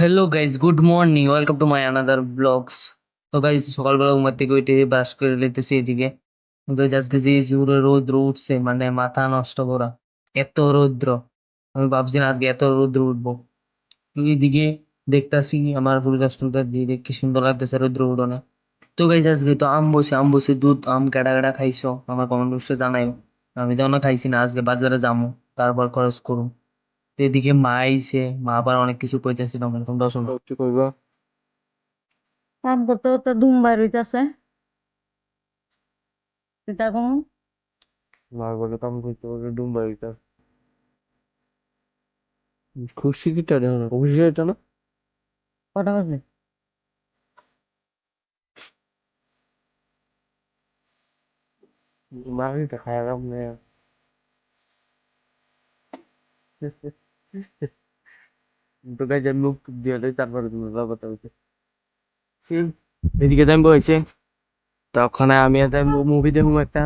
Hello guys good morning welcome to my another blogs তো guys সকালবেলা ঘুমার থেকে উঠে ব্রাশ করে লেতেছি এদিকে। গাইজ আজকে যে জোরে রৌদ্র উঠছে মানে মাথা নষ্ট করা। এত রৌদ্র। আমি ভাবছি না আজকে এত রৌদ্র উঠবো। এদিকে দেখতাছি আমার ফুল গাছ টুল গাছ দিয়ে কি সুন্দর লাগতেছে রৌদ্র উঠোনে তো গাইজ আজকে তো আম বসে আম বসে দুধ, আম কেডা কেডা খাইছো? আমার কমেন্ট বক্সে জানাইও। আমি তো খাইছি না, আজকে বাজারে যাব তারপর খরচ করুম। তো এদিকে মা আইছে মা আবার অনেক কিছু কইতেছে তখন তোমরা শোনো। কি কইবা? বাইর হইতাছে। চিন্তা করুন মা বলে কাম করতে বলে এটা খুশি কিটা দেখো না খুশি এটা না? কটা বাজে? মা কিটা খায় নেই তো গাইজ আমি মুখ দিয়ে তারপরে তুমি কথা হচ্ছে। এদিকে যাই বলছে তখন আমি একটা মুভি দেখব একটা।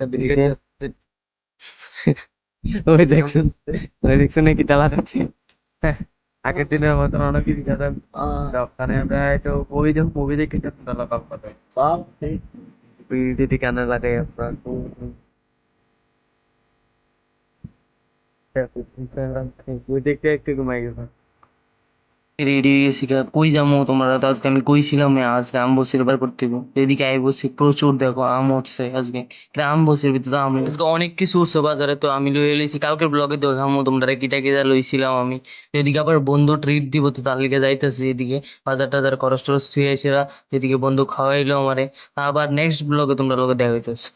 ওই দেখছেন ওই দেখছেন কি তালা আছে। আগের দিনের মতন অনেক কিছু খেতাম আমরা একটু মুভি দেখো মুভি দেখে তালা পাতাম দিদি কানে লাগাই আপনার রেডি হয়ে গেছি। কই যাব তোমরা? তো আজকে আমি কইছিলাম আজকে আম বসির বার করতে এদিকে আই বসি প্রচুর দেখো, আম উঠছে আজকে। আম বসির ভিতরে আম আজকে অনেক কিছু উঠছে বাজারে, তো আমি লইয়ে লইছি। কালকের ব্লগে দেখামো তোমরা কিটা কিটা লইছিলাম আমি। এদিকে আবার বন্ধু ট্রিট দিব, তো তার লিগে যাইতেছি এদিকে। বাজার টাজার খরচ টরচ থুয়ে আইসিরা এদিকে বন্ধু খাওয়াইলো আমারে। আবার নেক্সট ব্লগে তোমরা লগে দেখা হইতেছে